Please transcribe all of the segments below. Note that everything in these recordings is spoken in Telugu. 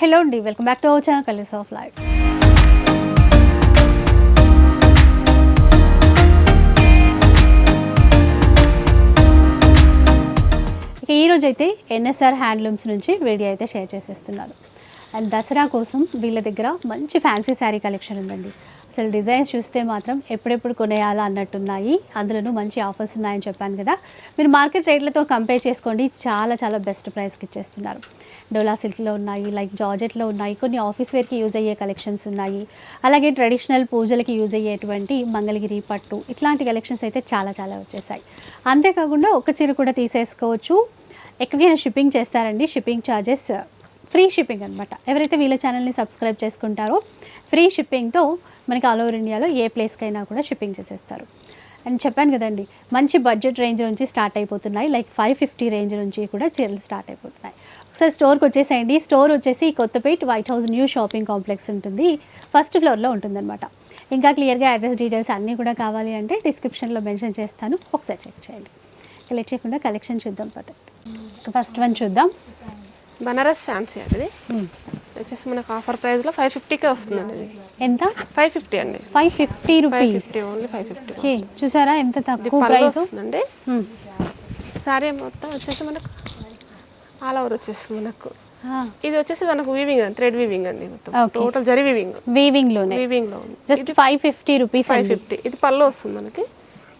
హలో అండి welcome back to our channel colours of life ఇక ఈరోజు అయితే ఎన్ఎస్ఆర్ హ్యాండ్లూమ్స్ నుంచి వీడియో అయితే షేర్ చేసేస్తున్నారు. అండ్ దసరా కోసం వీళ్ళ దగ్గర మంచి ఫ్యాన్సీ శారీ కలెక్షన్ ఉందండి. అసలు డిజైన్స్ చూస్తే మాత్రం ఎప్పుడెప్పుడు కొనేయాలా అన్నట్టున్నాయి. అందులోనూ మంచి ఆఫర్స్ ఉన్నాయని చెప్పాను కదా. మీరు మార్కెట్ రేట్లతో కంపేర్ చేసుకోండి. చాలా చాలా బెస్ట్ ప్రైస్కి ఇచ్చేస్తున్నారు. డోలా సిల్క్లో ఉన్నాయి లైక్ జార్జెట్లో ఉన్నాయి. కొన్ని ఆఫీస్ వేర్కి యూజ్ అయ్యే కలెక్షన్స్ ఉన్నాయి. అలాగే ట్రెడిషనల్ పూజలకి యూజ్ అయ్యేటువంటి మంగళగిరి పట్టు ఇట్లాంటి కలెక్షన్స్ అయితే చాలా చాలా వచ్చేసాయి. అంతేకాకుండా ఒక చీర కూడా తీసేసుకోవచ్చు. ఎక్కడికైనా షిప్పింగ్ చేస్తారండి. షిప్పింగ్ ఛార్జెస్ ఫ్రీ షిప్పింగ్ అనమాట ఎవరైతే వీళ్ళ ఛానల్ని సబ్స్క్రైబ్ చేసుకుంటారో ఫ్రీ షిప్పింగ్తో మనకి ఆల్ ఓవర్ ఇండియాలో ఏ ప్లేస్కైనా కూడా షిప్పింగ్ చేసేస్తారు. అండ్ చెప్పాను కదండి మంచి బడ్జెట్ రేంజ్ నుంచి స్టార్ట్ అయిపోతున్నాయి. లైక్ ఫైవ్ ఫిఫ్టీ రేంజ్ నుంచి కూడా చీరలు స్టార్ట్ అయిపోతున్నాయి. ఒకసారి స్టోర్కి వచ్చేసేయండి. స్టోర్ వచ్చేసి Kothapet white house new shopping complex ఉంటుంది. ఫస్ట్ ఫ్లోర్లో ఉంటుందన్నమాట. ఇంకా క్లియర్గా అడ్రస్ డీటెయిల్స్ అన్నీ కూడా కావాలి అంటే డిస్క్రిప్షన్లో మెన్షన్ చేస్తాను. ఒకసారి చెక్ చేయండి. కలెక్ట్ చేయకుండా కలెక్షన్ చూద్దాం పదండి. ఫస్ట్ వన్ చూద్దాం. బనారస్ ఫ్యాన్సీ అండి వచ్చేసి మనకు ఆఫర్ ప్రైస్లో ఫైవ్ ఫిఫ్టీకే వస్తుందండి ఇది ఎంత? ఫైవ్ ఫిఫ్టీ అండి. Five fifty five rupees. Fifty only five fifty. చూసారా ఎంత తక్కువ ప్రైస్? వస్తుందండి. సారీ మొత్తం వచ్చేసి మనకు ఆల్ ఓవర్ వచ్చేస్తుంది మనకు. ఇది వచ్చేసి మనకు వీవింగ్ అండి థ్రెడ్ వీవింగ్ అండి మొత్తం. టోటల్ జరి వీవింగ్ వీవింగ్లో ఉంది just five fifty rupees five fifty ఇది పళ్ళు వస్తుంది మనకి.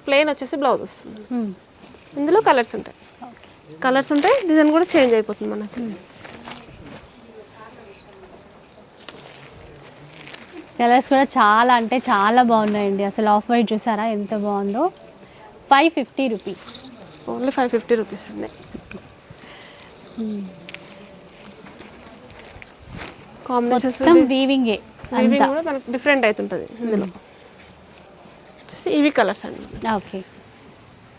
ప్లెయిన్ వచ్చేసి బ్లౌజ్ వస్తుంది. ఇందులో కలర్స్ ఉంటాయి. కలర్స్ ఉంటాయి డిజైన్ కూడా చేంజ్ అయిపోతుంది మనకి. కలర్స్ కూడా చాలా అంటే చాలా బాగున్నాయండి. అసలు ఆఫ్ వైట్ చూసారా? ఎంత బాగుందో. Five fifty rupees only five fifty rupees అండి. కాంబినేషన్స్ మొత్తం వీవింగే వీవింగ్ కూడా మనకు డిఫరెంట్ అవుతుంటుంది ఇందులో. వచ్చేసి ఇవి కలర్స్ అండి. ఓకే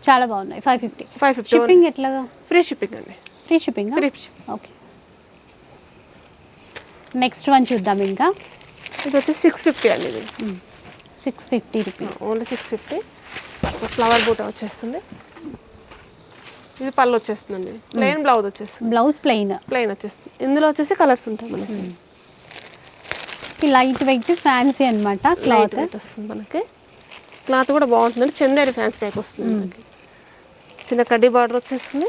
చాలా బాగున్నాయి. Five fifty five fifty shipping ఎట్లాగా? ఫ్రీ షిప్పింగ్ అండి. Free shipping free shipping okay next one చూద్దాం ఇంకా. ఇది వచ్చేసి సిక్స్ ఫిఫ్టీ అండి ఇది. Six fifty rupees only six fifty flower buta వచ్చేస్తుంది. ఇది పళ్ళు వచ్చేస్తుందండి. ప్లెయిన్ బ్లౌజ్ వచ్చేస్తుంది. బ్లౌజ్ ప్లెయిన్ ప్లెయిన్ వచ్చేస్తుంది. ఇందులో వచ్చేసి కలర్స్ ఉంటాయి మనకి. లైట్ వెయిట్ ఫ్యాన్సీ అనమాట క్లాత్ వస్తుంది మనకి. క్లాత్ కూడా బాగుంటుందండి. చందేరి ఫ్యాన్స్ టైప్ వస్తుంది మనకి. చిన్న కడ్డీ బార్డర్ వచ్చేస్తుంది.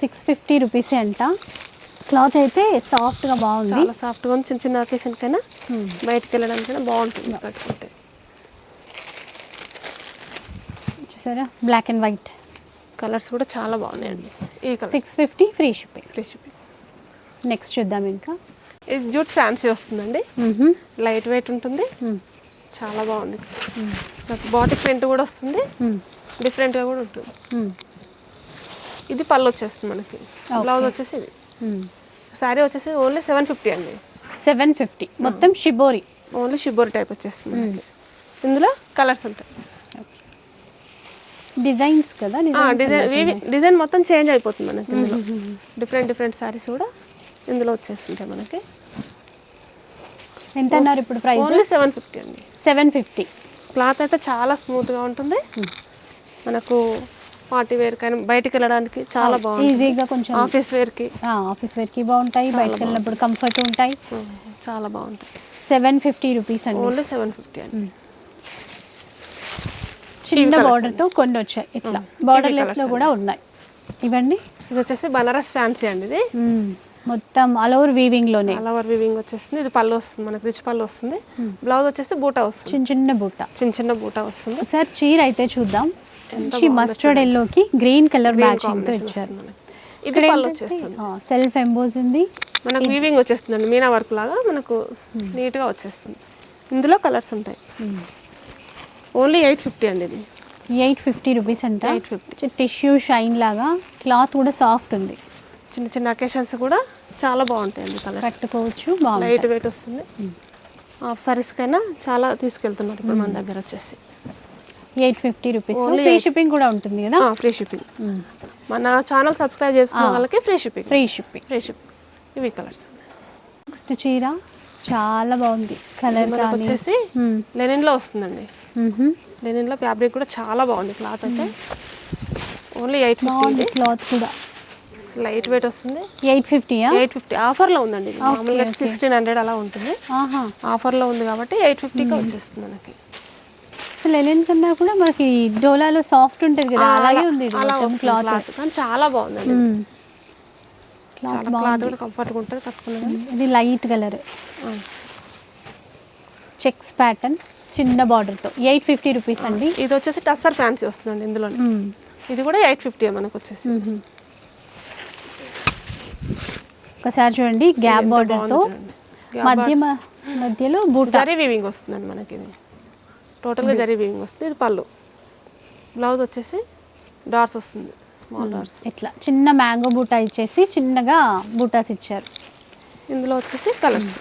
సిక్స్ ఫిఫ్టీ రూపీస్ అంట. క్లాత్ అయితే సాఫ్ట్గా బాగుంది. చాలా సాఫ్ట్గా ఉంది. చిన్న చిన్న అకేషన్ కైనా బయటకు వెళ్ళడానికైనా బాగుంటుంది కట్టుకుంటే చూసారా? బ్లాక్ అండ్ వైట్ కలర్స్ కూడా చాలా బాగున్నాయండి. ఈ colour six fifty free shipping. Free shipping next చూద్దాం ఇంకా. ఇది జూట్ ఫ్యాన్సీ వస్తుందండి. లైట్ వెయిట్ ఉంటుంది. చాలా బాగుంది. నాకు బాటిక్ ప్రింట్ కూడా వస్తుంది. డిఫరెంట్గా కూడా ఉంటుంది. ఇది పళ్ళు వచ్చేస్తుంది మనకి. బ్లౌజ్ వచ్చేసి ఇది. శారీ వచ్చేసి ఓన్లీ సెవెన్ ఫిఫ్టీ అండి. Seven fifty. మొత్తం షిబోరి. ఓన్లీ షిబోరి టైప్ వచ్చేస్తుంది. ఇందులో కలర్స్ ఉంటాయి. డిజైన్స్ కదా? డిజైన్ డిజైన్ మొత్తం చేంజ్ అయిపోతుంది మనకి ఇందులో. డిఫరెంట్ డిఫరెంట్ శారీస్ కూడా ఇందులో వచ్చేస్తుంటాయి మనకి. ఎంత అన్నారు ఇప్పుడు ప్రైస్? ఓన్లీ సెవెన్ ఫిఫ్టీ అండి. Seven fifty. క్లాత్ అయితే చాలా స్మూత్గా ఉంటుంది. మనకు పార్టీ వేర్ కానీ బయటికి వెళ్ళడానికి చాలా బాగుంటుంది. ఈజీగా కొంచెం ఆఫీస్ వేర్కి ఆఫీస్ వేర్కి బాగుంటాయి బయటకు వెళ్ళినప్పుడు కంఫర్ట్ ఉంటాయి. చాలా బాగుంటుంది సెవెన్ ఫిఫ్టీ రూపీస్ అండి. ఓన్లీ సెవెన్ ఫిఫ్టీ అండి. చిన్న colours border తో కొన్ని వచ్చాయి ఇట్లా. బార్డర్ లెస్లో కూడా ఉన్నాయి. ఇవన్నీ ఇది వచ్చేసి బనారస్ ఫ్యాన్సీ అండి ఇది. మొత్తం ఆల్ ఓవర్ వీవింగ్లోనే. అలవర్ వివింగ్ వచ్చేస్తుంది ఇది పళ్ళు వస్తుంది మనకి రిచ్ పళ్ళు వస్తుంది. బ్లౌజ్ వచ్చేసి బూటా వస్తుంది. చిన్న చిన్న బుట్ట చిన్న చిన్న బూటా వస్తుంది. ఒకసారి చీర అయితే చూద్దాం. మంచి మస్టర్డ్ ఎల్లోకి గ్రీన్ కలర్ మ్యాచింగ్తో కాంబినేషన్ ఇచ్చారు. వచ్చేస్తుంది. సెల్ఫ్ ఎంబోజ్ ఉంది మనకు వీవింగ్ వచ్చేస్తుందండి మీనా వర్క్ లాగా మనకు నీట్గా వచ్చేస్తుంది. ఇందులో కలర్స్ ఉంటాయి. ఓన్లీ ఎయిట్ ఫిఫ్టీ అండి ఇది. ఎయిట్ ఫిఫ్టీ రూపీస్ అంట. 850. టిష్యూ షైన్ లాగా క్లాత్ కూడా సాఫ్ట్ ఉంది. చిన్న చిన్న అకేషన్స్ కూడా చాలా బాగుంటాయండి కలర్స్ కట్టుకోవచ్చు లైట్ వెయిట్ వస్తుంది. హాఫ్ సారీస్ కైనా చాలా తీసుకెళ్తున్నారు ఇప్పుడు మన దగ్గర వచ్చేసి. Eight fifty rupees. Free shipping కూడా ఉంటుంది కదా? ఫ్రీ షిప్పింగ్ మన ఛానల్ సబ్స్క్రైబ్ చేసుకున్న వాళ్ళకి free shipping free shipping free shipping ఇవి కలర్స్ నెక్స్ట్ చీర చాలా బాగుంది. కలర్ వచ్చేసి. లెనిన్లో వస్తుందండి. లెనిన్లో ఫ్యాబ్రిక్ కూడా చాలా బాగుంది క్లాత్ అయితే. ఓన్లీ ఎయిట్ ఫిఫ్టీ క్లాత్ కూడా. లైట్ వెయిట్ వస్తుంది. ఎయిట్ ఫిఫ్టీయా ఎయిట్ ఫిఫ్టీ. ఆఫర్లో ఉందండి. మామూలుగా సిక్స్టీన్ హండ్రెడ్ అలా ఉంటుంది. ఆఫర్లో ఉంది కాబట్టి ఎయిట్ ఫిఫ్టీకి వచ్చేస్తుంది మనకి. అసలు లెనిన్ కన్నా కూడా మనకి డోలాలో సాఫ్ట్ ఉంటుంది కదా అలాగే ఉంది క్లాత్. కానీ చాలా బాగుందండి. క్లాత్ చాలా క్లాత్ కూడా కంఫర్ట్గా ఉంటుంది కట్టుకున్నది ఇది లైట్ కలర్ చెక్స్ ప్యాటర్న్ చిన్న బార్డర్తో ఎయిట్ ఫిఫ్టీ రూపీస్ అండి. ఇది వచ్చేసి టస్సర్ ఫ్యాన్సీ వస్తుందండి ఇందులో. ఇది కూడా ఎయిట్ ఫిఫ్టీ మనకు వచ్చేసి. ఒకసారి చూడండి గ్యాప్ బార్డర్తో బాగుందో మధ్య మధ్యలో బూటా. వీవింగ్ వస్తుందండి మనకి ఇది టోటల్గా జరీ వీవింగ్ వస్తుంది. ఇది పళ్ళు. బ్లౌజ్ వచ్చేసి డార్స్ వస్తుంది. Small dots. ఇట్లా చిన్న మ్యాంగో బూటా ఇచ్చేసి చిన్నగా బూటాస్ ఇచ్చారు. ఇందులో వచ్చేసి కలర్స్.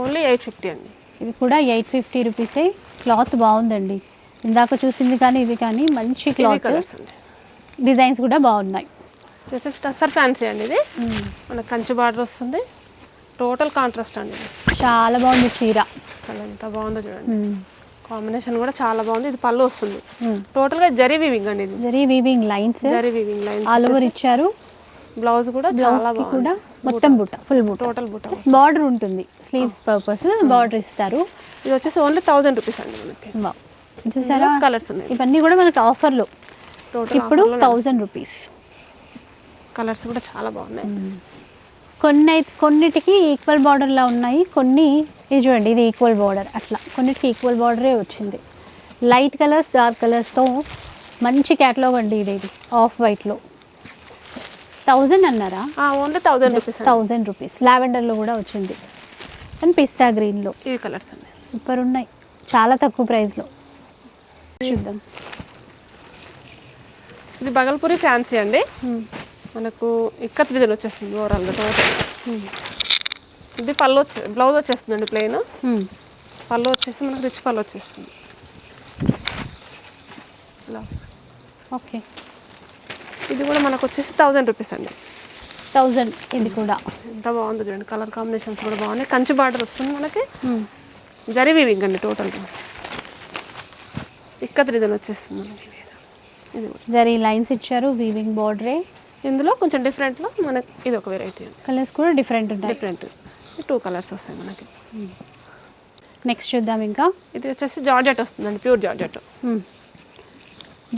ఓన్లీ ఎయిట్ ఫిఫ్టీ అండి. ఇవి కూడా ఎయిట్ ఫిఫ్టీ రూపీసే. క్లాత్ బాగుందండి. ఇందాక చూసింది కానీ ఇది కానీ మంచి క్లాత్. డిజైన్స్ కూడా బాగున్నాయి. ఇది వచ్చేసి టస్సర్ ఫ్యాన్సీ అండి ఇది. మనకు కంచి బార్డర్ వస్తుంది. టోటల్ కాంట్రాస్ట్ అండి ఇది. చాలా బాగుంది చీర. అసలు ఎంత బాగుందో చూడండి. కాంబినేషన్ కూడా చాలా బాగుంది. ఇది పళ్ళు వస్తుంది. మ్మ్. టోటల్గా జరీ వీవింగ్ అండి ఇది. Zari weaving lines zari weaving lines all over ఇచ్చారు. బ్లౌజ్ కూడా చాలా కూడా మొత్తం బుట్ట ఫుల్ బుట్ట టోటల్ బుట్ట బార్డర్ ఉంటుంది. స్లీవ్స్ పర్పస్ బార్డర్ ఇస్తారు. ఇది వచ్చేసి ఓన్లీ థౌజండ్ రూపీస్ అండి మనకి. చూసారా? కలర్స్ ఉన్నాయి. ఇవన్నీ కూడా మనకి ఆఫర్లో. టోటల్ ఇప్పుడు థౌజండ్ రూపీస్ కలర్స్ కూడా చాలా బాగున్నాయి. కొన్ని అయితే కొన్నిటికి ఈక్వల్ బార్డర్లా ఉన్నాయి. కొన్ని ఇది చూడండి ఇది ఈక్వల్ బార్డర్ అట్లా. కొన్నిటికి ఈక్వల్ బార్డరే వచ్చింది. లైట్ కలర్స్ డార్క్ కలర్స్తో మంచి క్యాటలాగ్ అండి ఇది ఇది. ఆఫ్ వైట్లో థౌజండ్ అన్నారా? Only thousand rupees thousand rupees లావెండర్లో కూడా వచ్చింది. అండ్ పిస్తా గ్రీన్లో ఇవి కలర్స్ అండి. సూపర్ ఉన్నాయి. చాలా తక్కువ ప్రైస్లో చూద్దాం. ఇది బగల్పూరి ఫ్యాన్సీ అండి. మనకు ఇక్కత్ డిజైన్ వచ్చేస్తుంది ఓవరాల్గా టోటల్ ఇది పళ్ళు వచ్చే బ్లౌజ్ వచ్చేస్తుందండి ప్లెయిన్ పళ్ళు వచ్చేసి మనకు రిచ్ పళ్ళు వచ్చేస్తుంది. బ్లౌజ్ ఓకే ఇది కూడా మనకు వచ్చేసి థౌజండ్ రూపీస్ అండి. థౌజండ్ ఇది కూడా. ఎంత బాగుందో చూడండి. కలర్ కాంబినేషన్స్ కూడా బాగున్నాయి. కంచి బార్డర్ వస్తుంది మనకి. జరీ వీవింగ్ అండి టోటల్గా ఇక్కత్ డిజైన్ వచ్చేస్తుంది మనకి. ఇది జరీ లైన్స్ ఇచ్చారు వీవింగ్ బార్డరే ఇందులో కొంచెం డిఫరెంట్లో మనకి ఇది ఒక వెరైటీ అండి కలర్స్ కూడా డిఫరెంట్ ఉంటాయి. డిఫరెంట్ టూ కలర్స్ వస్తాయి మనకి. నెక్స్ట్ చూద్దాం ఇంకా. ఇది వచ్చేసి జార్జెట్ వస్తుందండి ప్యూర్ జార్జెట్.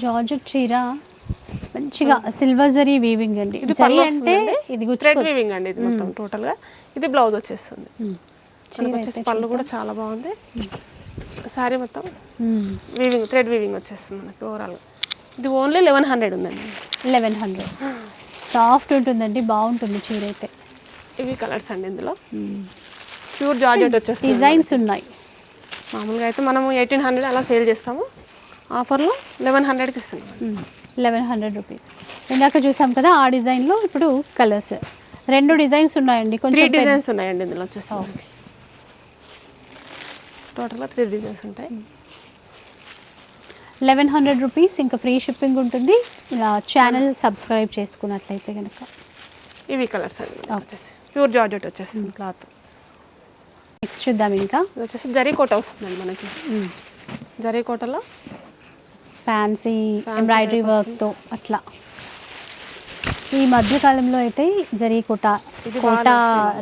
జార్జెట్ చీర మంచిగా సిల్వర్ జరీ వీవింగ్ అండి. ఇది జరీ అంటే ఇది థ్రెడ్ వీవింగ్ అండి ఇది మొత్తం టోటల్గా ఇది బ్లౌజ్ వచ్చేస్తుంది. వచ్చేసి పళ్ళు కూడా చాలా బాగుంది. శారీ మొత్తం వీవింగ్ థ్రెడ్ వీవింగ్ వచ్చేస్తుంది మనకి ఓవరాల్గా ఇది ఓన్లీ లెవెన్ హండ్రెడ్ ఉందండి. Eleven hundred. సాఫ్ట్ ఉంటుందండి బాగుంటుంది చీర అయితే ఇవి కలర్స్ అండి ఇందులో. ప్యూర్ జార్జెట్ వచ్చేస్తుంది డిజైన్స్ ఉన్నాయి. మామూలుగా అయితే మనము ఎయిటీన్ హండ్రెడ్ అలా సేల్ చేస్తాము. ఆఫర్లో లెవెన్ హండ్రెడ్కి ఇస్తున్నాం. Eleven hundred rupees. ఇందాక చూసాం కదా ఆ డిజైన్లో ఇప్పుడు కలర్స్. రెండు డిజైన్స్ ఉన్నాయండి కొంచెం డిజైన్స్ ఉన్నాయండి ఇందులో వచ్చేసి. టోటల్గా త్రీ డిజైన్స్ ఉంటాయి. లెవెన్ హండ్రెడ్ రూపీస్ ఇంకా ఫ్రీ షిప్పింగ్ ఉంటుంది. ఇలా ఛానల్ సబ్స్క్రైబ్ చేసుకున్నట్లయితే కనుక ఇవి కలర్స్ అండి. వచ్చేసి. ప్యూర్ జార్జెట్ వచ్చేస్తుంది క్లాత్ నెక్స్ట్ చూద్దాం ఇంకా. వచ్చేసి జరీ కోట వస్తుందండి మనకి. జరీ కోటలో. ఫ్యాన్సీ ఎంబ్రాయిడరీ వర్క్తో అట్లా. ఈ మధ్య కాలంలో అయితే జరీ కోట కోట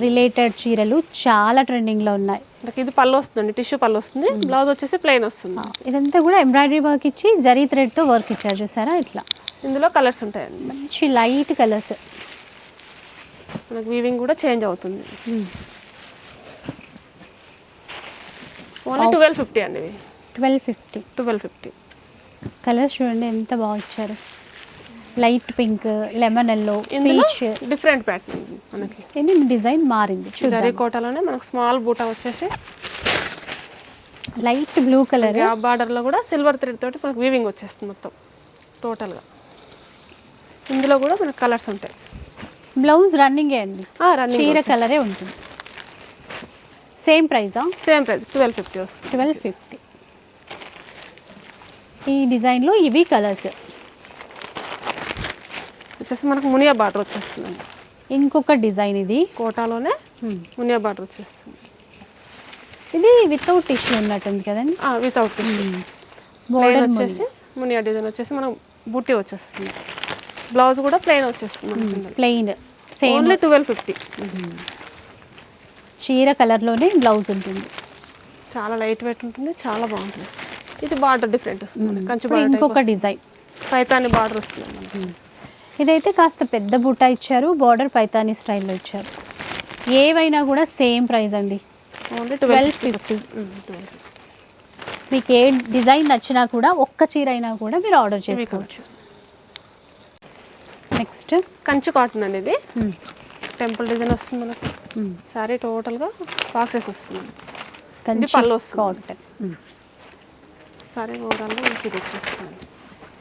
రిలేటెడ్ చీరలు చాలా ట్రెండింగ్లో ఉన్నాయి. మనకి ఇది పళ్ళు వస్తుందండి టిష్యూ పళ్ళు వస్తుంది. బ్లౌజ్ వచ్చేసి ప్లెయిన్ వస్తుంది. ఇదంతా కూడా ఎంబ్రాయిడరీ వర్క్ ఇచ్చి జరీ థ్రెడ్తో వర్క్ ఇచ్చారు చూసారా ఇట్లా. ఇందులో కలర్స్ ఉంటాయండి. మంచి లైట్ కలర్స్. మనకి వీవింగ్ కూడా చేంజ్ అవుతుంది. ఓన్లీ ట్వెల్వ్ ఫిఫ్టీ అండి twelve fifty. Twelve fifty. Colours చూడండి ఎంత బాగా ఇచ్చారు. Light pink lemon yellow peach. Different pattern మనకి. ఇది డిజైన్ మారింది. జరీ కోటలోనే మనకు స్మాల్ బూటా వచ్చేసి లైట్ బ్లూ కలర్. గ్యాప్ బార్డర్లో కూడా సిల్వర్ థ్రెడ్ తోటి మనకు వీవింగ్ వచ్చేస్తుంది మొత్తం టోటల్గా ఇందులో కూడా మనకు కలర్స్ ఉంటాయి. బ్లౌజ్ రన్నింగే అండి? రన్నింగ్ చీర కలరే ఉంటుంది. సేమ్ ప్రైజా సేమ్ ప్రైస్ ట్వెల్వ్ ఫిఫ్టీ వస్తుంది. ట్వెల్వ్ ఫిఫ్టీ ఈ డిజైన్లో ఇవి కలర్స్. వచ్చేసి మనకు మునియా బార్డర్ వచ్చేస్తుందండి. ఇంకొక డిజైన్ ఇది. కోటాలోనే మునియా బార్డర్ వచ్చేస్తుంది. ఇది వితౌట్ టిష్యూ ఉన్నట్టుంది కదండి. వితౌట్ బోర్డర్ వచ్చేసి మునియా. డిజైన్ వచ్చేసి మనం బుట్టి వచ్చేస్తుంది. బ్లౌజ్ కూడా ప్లెయిన్ వచ్చేస్తుంది plain same only twelve fifty చీర కలర్లోనే బ్లౌజ్ ఉంటుంది. చాలా లైట్ వెయిట్ ఉంటుంది చాలా బాగుంటుంది. ఇది బార్డర్ డిఫరెంట్ వస్తుంది. కంచి బార్డర్ ఇంకొక డిజైన్. పైతాని బార్డర్ వస్తుంది మనకి. ఇదైతే కాస్త పెద్ద బుట్ట ఇచ్చారు బార్డర్ పైతానీ స్టైల్లో ఇచ్చారు. ఏవైనా కూడా సేమ్ ప్రైస్ అండి. Only 12 twelve fifty. మీకు ఏ డిజైన్ నచ్చినా కూడా ఒక్క చీర అయినా కూడా మీరు ఆర్డర్ చేసుకోవచ్చు. నెక్స్ట్ కంచి కాటన్ అండి ఇది. టెంపుల్ డిజైన్ వస్తుంది మనకి. సారీ టోటల్గా బాక్సెస్ వస్తుంది. కంచి పళ్ళు వస్తుంది. కాటన్. సారీ ఓవరాల్గా ఇది వచ్చేస్తుంది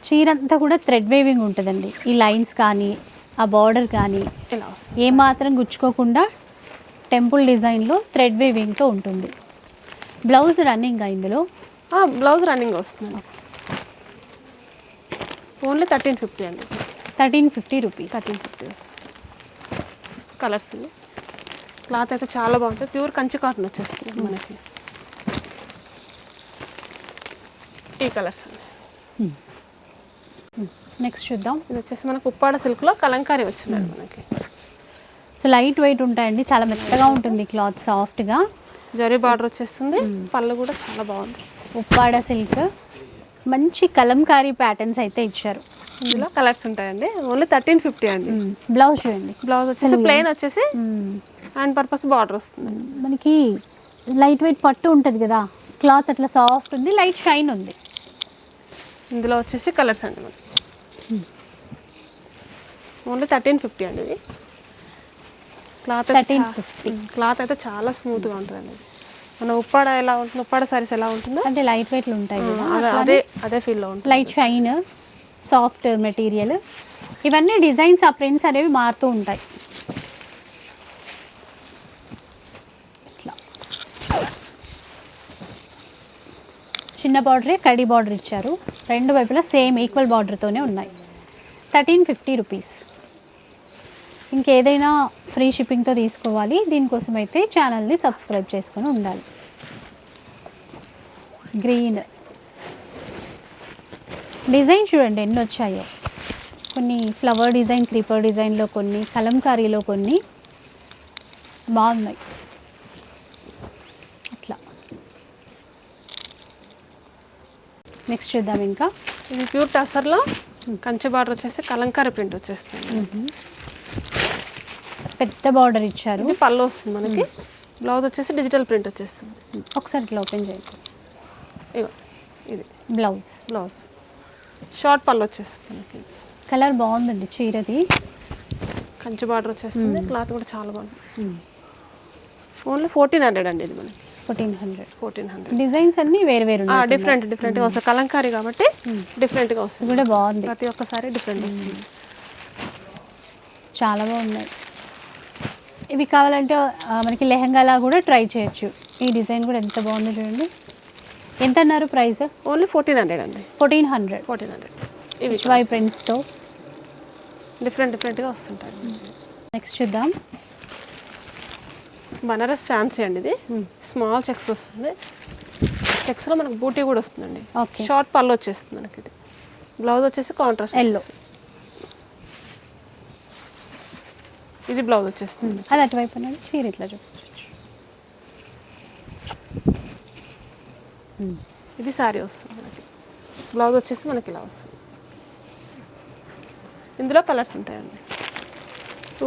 చీర అంతా కూడా థ్రెడ్ వేవింగ్ ఉంటుందండి. ఈ లైన్స్ కానీ ఆ బార్డర్ కానీ ఇలా వస్తుంది. ఏ మాత్రం గుచ్చుకోకుండా టెంపుల్ డిజైన్లో థ్రెడ్ వేవింగ్తో ఉంటుంది. బ్లౌజ్ రన్నింగ్ ఇందులో? బ్లౌజ్ రన్నింగ్ వస్తుంది. ఓన్లీ థర్టీన్ ఫిఫ్టీ అండి. Thirteen fifty rupees thirteen fifty colours cloth అయితే చాలా బాగుంటుంది. ప్యూర్ కంచి కాటన్ వచ్చేస్తుంది మనకి. ఈ కలర్స్ అండి. నెక్స్ట్ చూద్దాం. ఇది వచ్చేసి మనకు ఉప్పాడ సిల్క్లో కలంకారీ వచ్చిందండి మనకి. సో లైట్ వెయిట్ ఉంటాయండి. చాలా మెత్తగా ఉంటుంది క్లాత్ సాఫ్ట్గా జరీ బార్డర్ వచ్చేస్తుంది. పళ్ళు కూడా చాలా బాగుంది. ఉప్పాడ సిల్క్. మంచి కలంకారీ ప్యాటర్న్స్ అయితే ఇచ్చారు. ఇందులో కలర్స్ ఉంటాయండి. ఓన్లీ థర్టీన్ ఫిఫ్టీ అండి. బ్లౌజ్ చూడండి. బ్లౌజ్ వచ్చేసి ప్లెయిన్ వచ్చేసి. హ్యాండ్ పర్పస్ బార్డర్ వస్తుంది. మనకి లైట్ వెయిట్ పట్టు ఉంటుంది కదా. క్లాత్ అట్లా సాఫ్ట్ ఉంది లైట్ షైన్ ఉంది. ఇందులో వచ్చేసి కలర్స్ అండి మనకి. ఓన్లీ థర్టీన్ ఫిఫ్టీ అండి ఇది క్లాత్ 1350. క్లాత్ అయితే చాలా స్మూత్గా ఉంటుందండి ఇది. మన ఉప్పాడ ఎలా ఉంటుంది ఉప్పాడ సారీస్ ఎలా ఉంటుందో. అంటే లైట్ వెయిట్లు ఉంటాయి అదే అదే ఫీల్లో ఉంటుంది. లైట్ షైన్ సాఫ్ట్ మెటీరియల్ ఇవన్నీ డిజైన్స్ ఆ ప్రింట్స్ అనేవి మారుతూ ఉంటాయి. చిన్న బార్డరే కడి బార్డర్ ఇచ్చారు. రెండు వైపులా సేమ్ ఈక్వల్ బార్డర్తోనే ఉన్నాయి. Thirteen fifty rupees. ఇంకేదైనా ఫ్రీ షిప్పింగ్తో తీసుకోవాలి. దీనికోసం అయితే ఛానల్ని సబ్స్క్రైబ్ చేసుకొని ఉండాలి. గ్రీన్. డిజైన్ చూడండి ఎన్ని వచ్చాయో కొన్ని ఫ్లవర్ డిజైన్ క్రీపర్ డిజైన్లో కొన్ని కలంకారీలో కొన్ని. బాగున్నాయి అట్లా నెక్స్ట్ చూద్దాం ఇంకా. ఇది ప్యూర్ టసర్లో కంచి బార్డర్ వచ్చేసి కలంకారీ ప్రింట్ వచ్చేస్తుంది. పెద్ద బార్డర్ ఇచ్చారు. పళ్ళు వస్తుంది మనకి. బ్లౌజ్ వచ్చేసి డిజిటల్ ప్రింట్ వచ్చేస్తుంది. ఒకసారి ఇట్లా ఓపెన్ చేయండి ఇగో ఇది. బ్లౌజ్. బ్లౌజ్. షార్ట్ పళ్ళు వచ్చేస్తుంది కలర్ బాగుందండి చీరది. కంచి బార్డర్ వచ్చేస్తుంది. క్లాత్ కూడా చాలా బాగుంది. ఓన్లీ ఫోర్టీన్ హండ్రెడ్ అండి ఇది మనకి. Fourteen hundred. Fourteen hundred. Designs అన్నీ వేరు వేరు డిఫరెంట్ డిఫరెంట్గా వస్తుంది కలంకారీ కాబట్టి డిఫరెంట్గా వస్తుంది. కూడా బాగుంది. ప్రతి ఒక్కసారి డిఫరెంట్ వస్తుంది. చాలా బాగున్నాయి. ఇవి కావాలంటే మనకి లెహంగాలా కూడా ట్రై చేయొచ్చు. ఈ డిజైన్ కూడా ఎంత బాగుందో చూడండి. ఎంత అన్నారు ప్రైస్ ఓన్లీ ఫోర్టీన్ హండ్రెడ్ అండి. Fourteen hundred. Fourteen hundred. ఇవి వై ప్రింట్స్తో డిఫరెంట్ డిఫరెంట్గా వస్తుంటాయి. నెక్స్ట్ చూద్దాం. బనారస్ ఫ్యాన్సీ అండి ఇది. స్మాల్ చెక్స్ వస్తుంది. చెక్స్లో మనకు బూటీ కూడా వస్తుందండి. ఓకే. షార్ట్ పళ్ళు వచ్చేస్తుంది మనకి ఇది. బ్లౌజ్ వచ్చేసి కాంట్రాస్ట్ Yellow. ఇది బ్లౌజ్ వచ్చేస్తుంది. అది అటువైపు చీర ఇట్లా చూపించు ఇది శారీ వస్తుంది మనకి. బ్లౌజ్ వచ్చేసి మనకి ఇలా వస్తుంది. ఇందులో కలర్స్ ఉంటాయండి.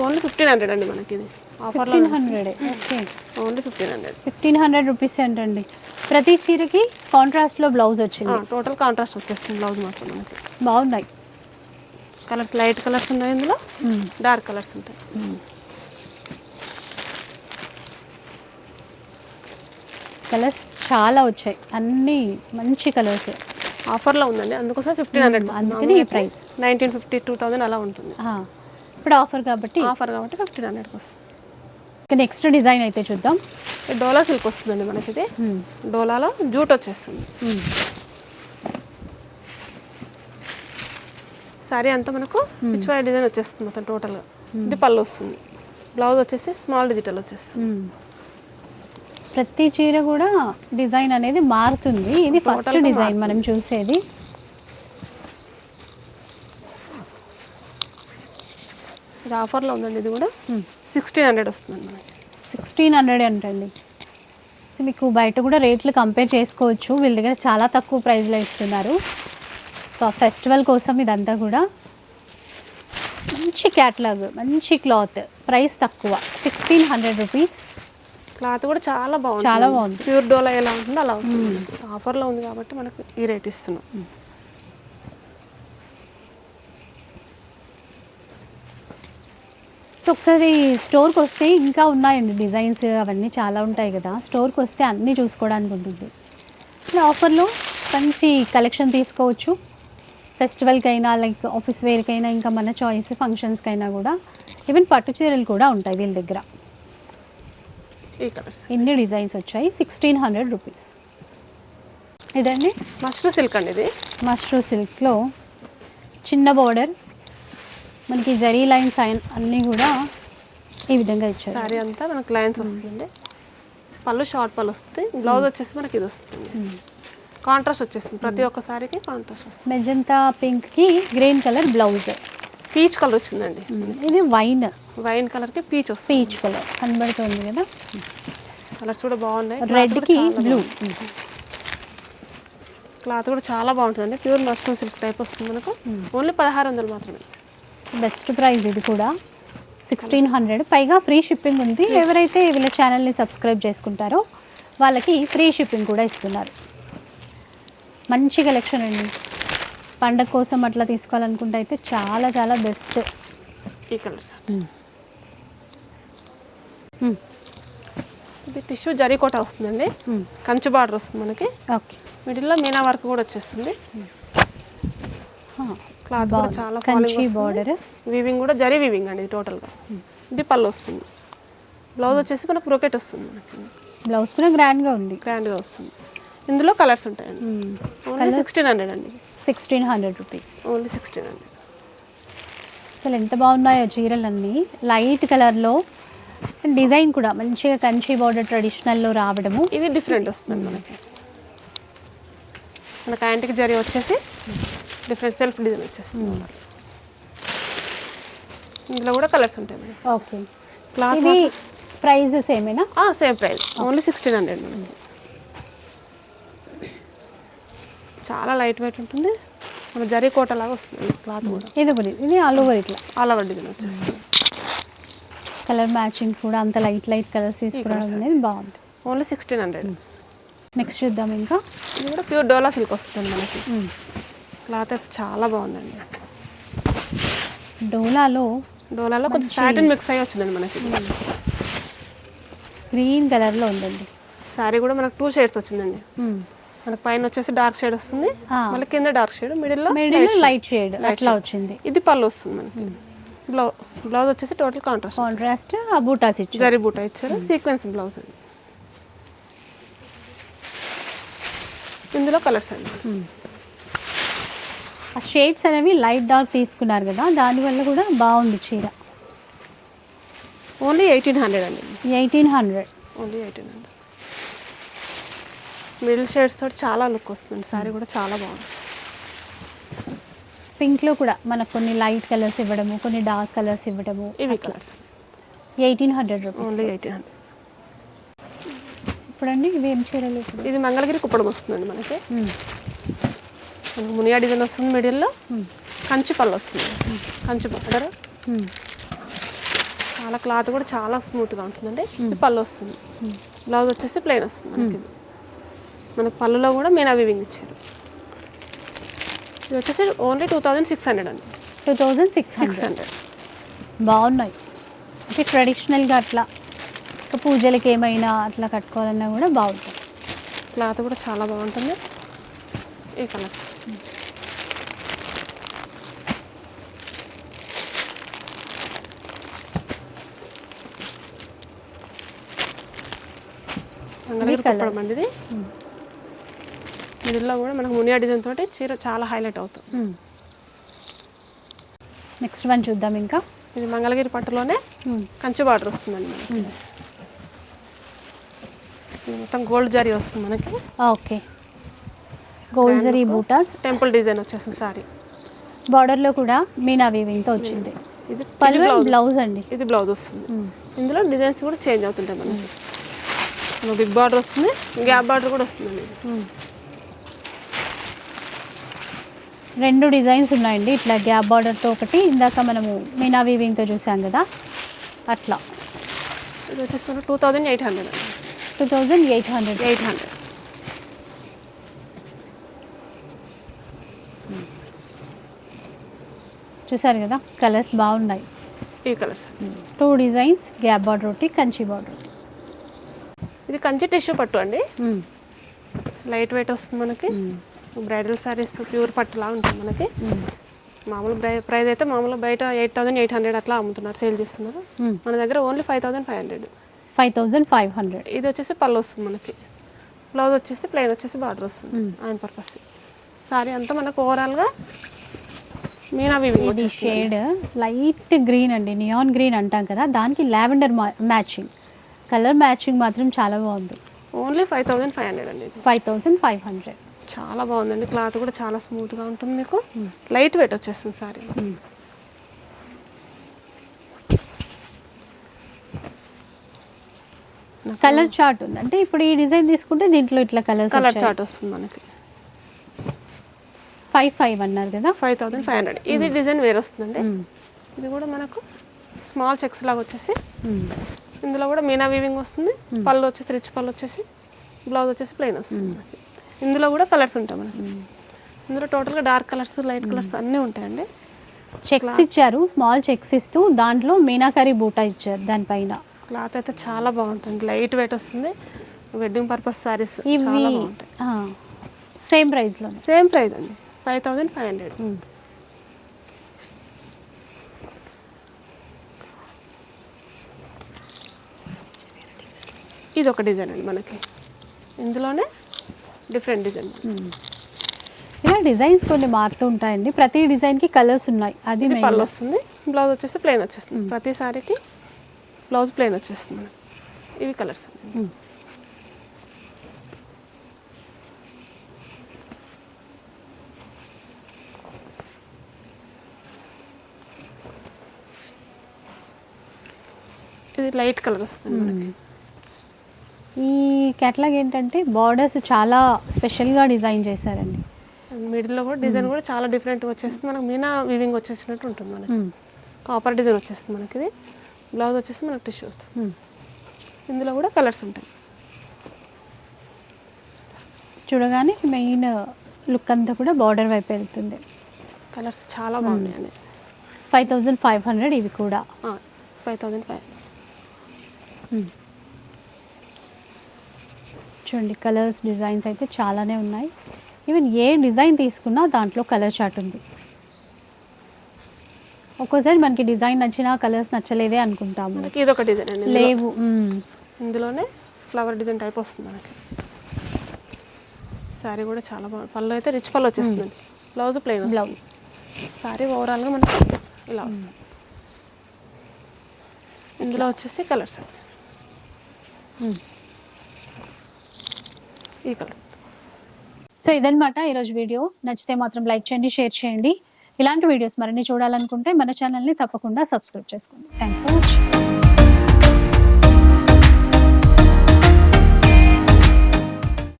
ఓన్లీ ఫిఫ్టీన్ హండ్రెడ్ అండి మనకి ఇది. Fifteen hundred okay only fifteen hundred fifteen hundred rupees అంటండి. ప్రతి చీరకి కాంట్రాస్ట్లో బ్లౌజ్ వచ్చింది. టోటల్ కాంట్రాస్ట్ వచ్చేస్తుంది బ్లౌజ్ మాత్రం మనకి. బాగున్నాయి. కలర్స్ లైట్ కలర్స్ ఉన్నాయి ఇందులో? డార్క్ కలర్స్ ఉంటాయి. కలర్స్ చాలా వచ్చాయి. అన్నీ మంచి కలర్స్ ఆఫర్లో ఉందండి. అందుకోసం ఫిఫ్టీన్ హండ్రెడ్ అందుకని ఈ price. Nineteen fifty two thousand అలా ఉంటుంది. ఇప్పుడు ఆఫర్ కాబట్టి ఆఫర్ కాబట్టి ఫిఫ్టీన్ హండ్రెడ్కి వస్తుంది. నెక్స్ట్ డిజైన్ అయితే చూద్దాం. డోలా సిల్క్ వస్తుందండి మనకి ఇది డోలాలో జూట్ వచ్చేస్తుంది. సారీ అంతా మనకు పిచ్ వై డిజైన్ వచ్చేస్తుంది మొత్తం టోటల్గా ఇది పళ్ళు వస్తుంది. బ్లౌజ్ వచ్చేసి స్మాల్ డిజిటల్ వచ్చేస్తుంది. ప్రతి చీర కూడా డిజైన్ అనేది మారుతుంది. ఇది ఫస్ట్ డిజైన్ మనం చూసేది. ఇది ఆఫర్లో ఉందండి ఇది కూడా. సిక్స్టీన్ హండ్రెడ్ వస్తుందండి మనకి సిక్స్టీన్ హండ్రెడ్ అంటండి. మీకు బయట కూడా రేట్లు కంపేర్ చేసుకోవచ్చు. వీళ్ళ దగ్గర చాలా తక్కువ ప్రైస్లో ఇస్తున్నారు. సో ఫెస్టివల్ కోసం ఇదంతా కూడా మంచి క్యాటలాగ్ మంచి క్లాత్. ప్రైస్ తక్కువ. Sixteen hundred rupees. క్లాత్ కూడా చాలా బాగుంది. చాలా బాగుంది. ప్యూర్ డోలా ఎలా ఉంటుందో అలా ఆఫర్లో ఉంది కాబట్టి మనకు ఈ రేట్ ఇస్తున్నాం. సో ఒకసారి స్టోర్కి వస్తే ఇంకా ఉన్నాయండి డిజైన్స్ అవన్నీ చాలా ఉంటాయి కదా. స్టోర్కి వస్తే అన్నీ చూసుకోవడానికి ఉంటుంది. ఆఫర్లో మంచి కలెక్షన్ తీసుకోవచ్చు. ఫెస్టివల్కి అయినా లైక్ ఆఫీస్ వేర్కైనా ఇంకా మన చాయిస్ ఫంక్షన్స్కైనా కూడా. ఈవెన్ పట్టు చీరలు కూడా ఉంటాయి వీళ్ళ దగ్గర. ఇన్ని డిజైన్స్ వచ్చాయి. Sixteen hundred rupees. ఇదండి. మష్రూ సిల్క్ అండి ఇది. మష్రూ సిల్క్లో చిన్న బార్డర్ మనకి జరీ లైన్స్ అన్నీ కూడా ఈ విధంగా ఇచ్చారు. శారీ అంతా మనకు లైన్స్ వస్తుందండి. పళ్ళు షార్ట్ పళ్ళు వస్తుంది. బ్లౌజ్ వచ్చేసి మనకి ఇది వస్తుంది. కాంట్రాస్ట్ వచ్చేస్తుంది ప్రతి ఒక్క సారీకి కాంట్రాస్ట్ వస్తుంది. మెజంతా పింక్కి green colour blouse. Peach colour వచ్చిందండి. ఇది వైన్. వైన్ కలర్కి పీచ్ వస్తుంది. Peach colour. కనబడుతుంది కదా? కలర్స్ కూడా బాగున్నాయి. రెడ్కి బ్లూ. క్లాత్ కూడా చాలా బాగుంటుందండి. ప్యూర్ మస్టర్డ్ సిల్క్ టైప్ వస్తుంది మనకు. ఓన్లీ పదహారు వందలు మాత్రమే. బెస్ట్ ప్రైస్ ఇది కూడా. సిక్స్టీన్ హండ్రెడ్ పైగా ఫ్రీ షిప్పింగ్ ఉంది. ఎవరైతే వీళ్ళ ఛానల్ని సబ్స్క్రైబ్ చేసుకుంటారో వాళ్ళకి ఫ్రీ షిప్పింగ్ కూడా ఇస్తున్నారు. మంచి కలెక్షన్ అండి. పండగ కోసం అట్లా తీసుకోవాలనుకుంటే అయితే చాలా చాలా బెస్ట్. ఈ కలర్స్ ఇది టిష్యూ జరీ కోట వస్తుందండి కంచు బార్డర్ వస్తుంది మనకి. ఓకే మిడిల్లో మీనా వర్క్ కూడా వచ్చేస్తుంది. క్లాత్ కూడా చాలా కంచి బార్డర్ వీవింగ్ కూడా జరీ వీవింగ్ అండి టోటల్గా ఇది పళ్ళు వస్తుంది. బ్లౌజ్ వచ్చేసి మనకు బ్రోకెట్ వస్తుంది మనకి. బ్లౌజ్ కూడా గ్రాండ్గా ఉంది. గ్రాండ్గా వస్తుంది. ఇందులో కలర్స్ ఉంటాయండి. ఓన్లీ సిక్స్టీన్ హండ్రెడ్ అండి. Sixteen hundred rupees only sixteen hundred అసలు ఎంత బాగున్నాయో చీరలన్నీ. లైట్ కలర్లో డిజైన్ కూడా మంచిగా కంచి బార్డర్ ట్రెడిషనల్లో రావడము. ఇది డిఫరెంట్ వస్తుంది మనకి. మనకి యాంటిక్ జరీ వచ్చేసి డిఫరెంట్ సెల్ఫ్ డిజైన్ వచ్చేస్తుంది ఇందులో కూడా కలర్స్ ఉంటాయి మనకి ఓకే. క్లాత్ ఇది ప్రైజెస్ ఏమైనా same price only sixteen hundred మనకి చాలా లైట్ వెయిట్ ఉంటుంది. మన జరీ కోట లాగా వస్తుంది క్లాత్ కూడా. ఇది ఒకటి ఇది ఆల్ ఓవర్ ఇట్లా. ఆల్ ఓవర్ డిజైన్ వచ్చేస్తుంది. కలర్ మ్యాచింగ్స్ కూడా అంత లైట్ లైట్ కలర్స్ తీసుకోవడం అనేది బాగుంది. ఓన్లీ సిక్స్టీన్ హండ్రెడ్ నెక్స్ట్ చూద్దాం ఇంకా. ఇది కూడా ప్యూర్ డోలా సిల్క్ వస్తుంది మనకి. క్లాత్ అయితే చాలా బాగుందండి. డోలాలో డోలాలో కొంచెం సాటిన్ మిక్స్ అయ్యి వచ్చిందండి మనకి. గ్రీన్ కలర్లో ఉందండి. శారీ కూడా మనకు టూ షేడ్స్ వచ్చిందండి. మనకు పైన వచ్చేసి డార్క్ షేడ్ వస్తుంది. మళ్ళీ కింద డార్క్ షేడ్ మిడిల్లో మిడిల్ లైట్ షేడ్ అట్లా వచ్చింది. ఇది పళ్ళు వస్తుంది మనకి. బ్లౌజ్ బ్లౌజ్ వచ్చేసి టోటల్ కాంట్రాస్ట్ కాంట్రాస్ట్ ఆ బూటాస్ ఇచ్చారు. జరీ బూట ఇచ్చారు. సీక్వెన్స్ బ్లౌజ్ అది. ఇందులో కలర్స్ అండి. ఆ షేడ్స్ అనేవి లైట్ డార్క్ తీసుకున్నారు కదా దానివల్ల కూడా బాగుంది చీర. ఓన్లీ ఎయిటీన్ హండ్రెడ్ అండి. Eighteen hundred only eighteen hundred middle shades తోటి చాలా లుక్ వస్తుంది. శారీ కూడా చాలా బాగుంది. పింక్లో కూడా మనకు కొన్ని లైట్ కలర్స్ ఇవ్వడము కొన్ని డార్క్ కలర్స్ ఇవ్వడము ఇవి colours eighteen hundred rupees only eighteen hundred ఇప్పుడండి ఇవి ఏం చీరలు ఇది మంగళగిరి కుప్పడం వస్తుందండి. మనకు. మునియా డిజైన్ వస్తుంది మిడిల్లో. కంచి పళ్ళు వస్తుంది. కంచి మ్మ్. చాలా క్లాత్ కూడా చాలా స్మూత్గా ఉంటుందండి. ఇది పళ్ళు వస్తుంది. బ్లౌజ్ వచ్చేసి ప్లెయిన్ వస్తుంది మనకి. మనకు పళ్ళులో కూడా మీనా వివింగ్ ఇచ్చారు ఇది వచ్చేసి only two thousand six hundred అండి. Two thousand six six hundred. Hundred. బాగున్నాయి. అంటే ట్రెడిషనల్గా అట్లా ఇంకా పూజలకి ఏమైనా అట్లా కట్టుకోవాలన్నా కూడా బాగుంటుంది. క్లాత్ కూడా చాలా బాగుంటుంది. ఈ కలర్ మంగళగిరి colours. కుప్పడం అండి ఇది. మిడిల్లో కూడా మనకు మునియా డిజైన్ తోటి చీర చాలా హైలైట్ అవుతుంది. నెక్స్ట్ వన్ చూద్దాం ఇంకా. ఇది మంగళగిరి పట్టులోనే కంచి బార్డర్ వస్తుందండి మనకి. మొత్తం గోల్డ్ జరీ వస్తుంది మనకి. Okay gold zari butas temple design వచ్చేసింది సారీ. బార్డర్లో కూడా మీనా వీవింగ్తో వచ్చింది. ఇది బ్లౌజ్ అండి ఇది బ్లౌజ్ వస్తుంది. ఇందులో డిజైన్స్ కూడా చేంజ్ అవుతుంటాయి మనకి. బిగ్ బార్డర్ వస్తుంది. గ్యాప్ బార్డర్ కూడా వస్తుందండి ఇది. రెండు డిజైన్స్ ఉన్నాయండి. ఇట్లా గ్యాప్ బార్డర్తో ఒకటి. ఇందాక మనము మీనా వీవింగ్తో చూసాం కదా. అట్లా. ఇది వచ్చేసి మనకు two thousand eight hundred two thousand eight hundred eight hundred చూసారు కదా కలర్స్ బాగున్నాయి. ఈ colours. Two designs gap border ఒకటి కంచి బార్డర్ ఒకటి ఇది కంచి టిష్యూ పట్టు అండి. లైట్ వెయిట్ వస్తుంది మనకి. బ్రైడల్ శారీస్ ప్యూర్ పట్టులా ఉంటుంది మనకి. మామూలు ప్రైస్ అయితే మామూలు బయట ఎయిట్ థౌసండ్ ఎయిట్ హండ్రెడ్ అట్లా అమ్ముతున్నారు సేల్ చేస్తున్నారు. మన దగ్గర only five thousand five hundred five thousand five hundred ఇది వచ్చేసి పళ్ళు వస్తుంది మనకి. బ్లౌజ్ వచ్చేసి ప్లెయిన్ వచ్చేసి బార్డర్ వస్తుంది. ఆయన పర్పస్ సారీ అంతా మనకు ఓవరాల్గా ఇది షేడ్ లైట్ గ్రీన్ అండి నియాన్ గ్రీన్ అంటాం కదా దానికి లావెండర్ మ్యాచింగ్ కలర్ మ్యాచింగ్ మాత్రం చాలా బాగుంది. Only five thousand five hundred అండి ఫైవ్ థౌజండ్ ఫైవ్ హండ్రెడ్ చాలా బాగుందండి క్లాత్ కూడా చాలా స్మూత్గా ఉంటుంది మీకు. లైట్ వెయిట్ వచ్చేస్తుంది సారీ. కలర్ చార్ట్ ఉంది. అంటే ఇప్పుడు ఈ డిజైన్ తీసుకుంటే దీంట్లో ఇట్లా కలర్స్ కలర్ చార్ట్ వస్తుంది మనకి. ఫైవ్ ఫైవ్ అన్నారు కదా. Five thousand five hundred. ఇది డిజైన్ వేరే వస్తుందండి ఇది కూడా మనకు స్మాల్ చెక్స్ లాగా వచ్చేసి ఇందులో కూడా మీనా వీవింగ్ వస్తుంది. పళ్ళు వచ్చేసి రిచ్ పళ్ళు వచ్చేసి బ్లౌజ్ వచ్చేసి ప్లెయిన్ వస్తుంది. ఇందులో కూడా కలర్స్ ఉంటాయి మనకి. ఇందులో టోటల్గా డార్క్ కలర్స్ లైట్ కలర్స్ అన్నీ ఉంటాయండి. చెక్స్ ఇచ్చారు. స్మాల్ చెక్స్ ఇస్తూ దాంట్లో మీనాకరీ బూటా ఇచ్చారు దానిపైన. క్లాత్ అయితే చాలా బాగుంటుంది. లైట్ వెయిట్ వస్తుంది. వెడ్డింగ్ పర్పస్ సారీస్ ఇవి సేమ్ ప్రైస్లో సేమ్ ప్రైస్ అండి. ఫైవ్ థౌజండ్ ఫైవ్ హండ్రెడ్ ఇది ఒక డిజైన్ అండి మనకి. ఇందులోనే డిఫరెంట్ డిజైన్. ఇలా డిజైన్స్ కొన్ని మారుతూ ఉంటాయండి. ప్రతి డిజైన్కి కలర్స్ ఉన్నాయి. అది. పళ్ళు వస్తుంది బ్లౌజ్ వచ్చేసి ప్లెయిన్ వచ్చేస్తుంది. ప్రతి సారీకి బ్లౌజ్ ప్లెయిన్ వచ్చేస్తుంది ఇవి కలర్స్ మ్మ్. ఇది లైట్ కలర్ వస్తుంది మనకి. ఈ కేటలాగ్ ఏంటంటే బార్డర్స్ చాలా స్పెషల్గా డిజైన్ చేశారండి. మిడిల్లో కూడా డిజైన్ కూడా చాలా డిఫరెంట్గా వచ్చేస్తుంది. మనకి మీనా వివింగ్ వచ్చేసినట్టు ఉంటుంది మనకి. కాపర్ డిజైన్ వచ్చేస్తుంది మనకి ఇది. బ్లౌజ్ వచ్చేసి మనకి టిష్యూ వస్తుంది. ఇందులో కూడా కలర్స్ ఉంటాయి. చూడగానే మెయిన్ లుక్ అంతా కూడా బార్డర్ వైపు వెళ్తుంది. కలర్స్ చాలా బాగున్నాయండి. ఫైవ్ థౌజండ్ ఫైవ్ హండ్రెడ్ ఇవి కూడా. ఫైవ్ థౌజండ్ ఫైవ్ చూడండి కలర్స్ డిజైన్స్ అయితే చాలానే ఉన్నాయి. ఈవెన్ ఏ డిజైన్ తీసుకున్నా దాంట్లో కలర్ చార్ట్ ఉంది. ఒక్కోసారి మనకి డిజైన్ నచ్చినా కలర్స్ నచ్చలేదే అనుకుంటాము. మనకి డిజైన్ అండి. లేవు. ఇందులోనే ఫ్లవర్ డిజైన్ టైప్ వస్తుంది మనకి. సారీ కూడా చాలా బాగుంది పళ్ళు అయితే రిచ్ పళ్ళు వచ్చేస్తుంది. బ్లౌజ్ ప్లెయిన్ బ్లౌజ్ సారీ ఓవరాల్గా మనకి ఇలా వస్తుంది. ఇందులో వచ్చేసి కలర్స్ మ్మ్. ఈ కలర్ సో ఇదనమాట ఈరోజు వీడియో. నచ్చితే మాత్రం లైక్ చేయండి షేర్ చేయండి. ఇలాంటి వీడియోస్ మరిన్ని చూడాలనుకుంటే మన ఛానల్ని తప్పకుండా సబ్స్క్రైబ్ చేసుకోండి. Thanks for watching